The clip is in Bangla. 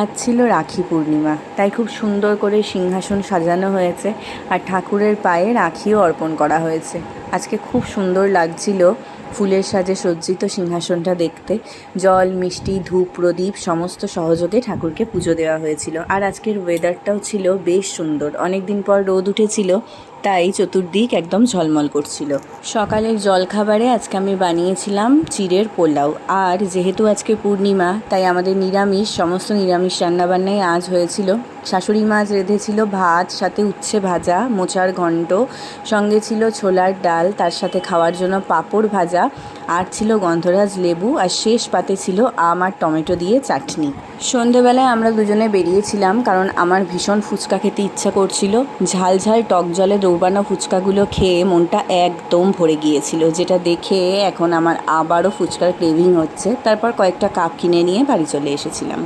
আজ ছিল রাখি পূর্ণিমা, তাই খুব সুন্দর করে সিংহাসন সাজানো হয়েছে আর ঠাকুরের পায়ে রাখিও অর্পণ করা হয়েছে। আজকে খুব সুন্দর লাগছিল ফুলের সাজে সজ্জিত সিংহাসনটা দেখতে। জল, মিষ্টি, ধূপ, প্রদীপ সমস্ত সহযোগে ঠাকুরকে পুজো দেওয়া হয়েছিল। আর আজকের ওয়েদারটাও ছিল বেশ সুন্দর। অনেক দিন পর রোদ উঠেছিল তাই চতুর্দিক একদম ঝলমল করছিল। সকালের জলখাবারে আজকে আমি বানিয়েছিলাম চিড়ের পোলাও। আর যেহেতু আজকে পূর্ণিমা, তাই আমাদের নিরামিষ, সমস্ত নিরামিষ রান্নাবান্নাই আজ হয়েছিল। শাশুড়ি মাছ রেঁধেছিল ভাত, সাথে উচ্ছে ভাজা, মোচার ঘণ্ট সঙ্গে ছিল ছোলার ডাল, তার সাথে খাওয়ার জন্য পাঁপড় ভাজা আর ছিল গন্ধরাজ লেবু আর শেষ পাতে ছিল আম আর টমেটো দিয়ে চাটনি। সন্ধেবেলায় আমরা দুজনে বেরিয়েছিলাম কারণ আমার ভীষণ ফুচকা খেতে ইচ্ছা করছিল। ঝাল ঝাল টক জলে দৌড়ানো ফুচকাগুলো খেয়ে মনটা একদম ভরে গিয়েছিল, যেটা দেখে এখন আমার আবারও ফুচকার ক্রেভিং হচ্ছে। তারপর কয়েকটা কাপ কিনে নিয়ে বাড়ি চলে এসেছিলাম।